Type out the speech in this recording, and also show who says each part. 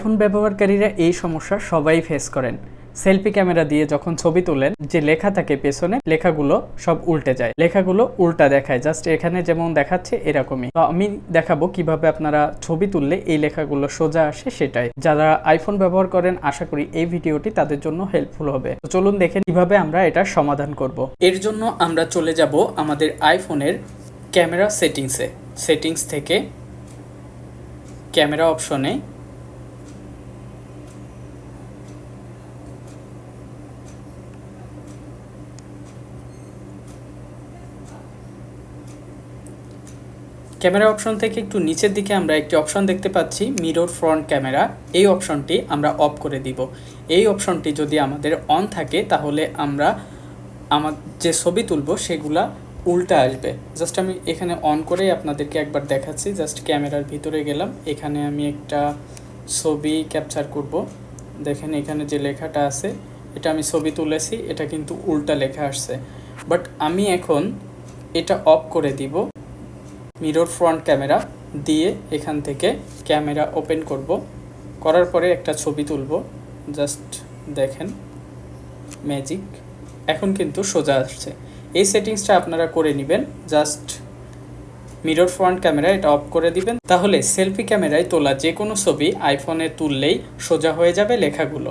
Speaker 1: এখন ব্যবহারকারীরা এই সমস্যা সবাই ফেস করেন। সেলফি ক্যামেরা দিয়ে যখন ছবি তোলেন, যে লেখা থাকে পেছনে, লেখাগুলো সব উল্টে যায়। লেখাগুলো উল্টা দেখায়। জাস্ট এখানে যেমন দেখাচ্ছে, এরকমই। তো আমি দেখাবো কীভাবে আপনারা ছবি তুললে এই লেখাগুলো সোজা আসে সেটাই। যারা আইফোন ব্যবহার করেন, আশা করি এই ভিডিওটি তাদের জন্য হেল্পফুল হবে। তো চলুন দেখেন কীভাবে আমরা এটা সমাধান করব। এর জন্য আমরা চলে যাব আমাদের আইফোনের ক্যামেরা সেটিংসে। সেটিংস থেকে ক্যামেরা অপশনে ক্যামেরা অপশন থেকে একটু নিচের দিকে আমরা একটি অপশন দেখতে পাচ্ছি, মিরর ফ্রন্ট ক্যামেরা। এই অপশনটি আমরা অফ করে দিব। এই অপশনটি যদি আমাদের অন থাকে, তাহলে আমরা আমার যে ছবি তুলবো, সেগুলা উল্টা আসবে। জাস্ট আমি এখানে অন করেই আপনাদেরকে একবার দেখাচ্ছি। জাস্ট ক্যামেরার ভিতরে গেলাম। এখানে আমি একটা ছবি ক্যাপচার করব। দেখেন এখানে যে লেখাটা আছে, এটা আমি ছবি তুলেছি, এটা কিন্তু উল্টা লেখা আসছে। বাট আমি এখন এটা অফ করে দিব। মিরর ফ্রন্ট ক্যামেরা দিয়ে এখান থেকে ক্যামেরা ওপেন করব। করার পরে একটা ছবি তুলব। জাস্ট দেখেন, ম্যাজিক। এখন কিন্তু সোজা আসছে। এই সেটিংসটা আপনারা করে নেবেন। জাস্ট মিরর ফ্রন্ট ক্যামেরা এটা অফ করে দিবেন। তাহলে সেলফি ক্যামেরায় তোলা যে কোনো ছবি আইফোনে তুললেই সোজা হয়ে যাবে লেখাগুলো।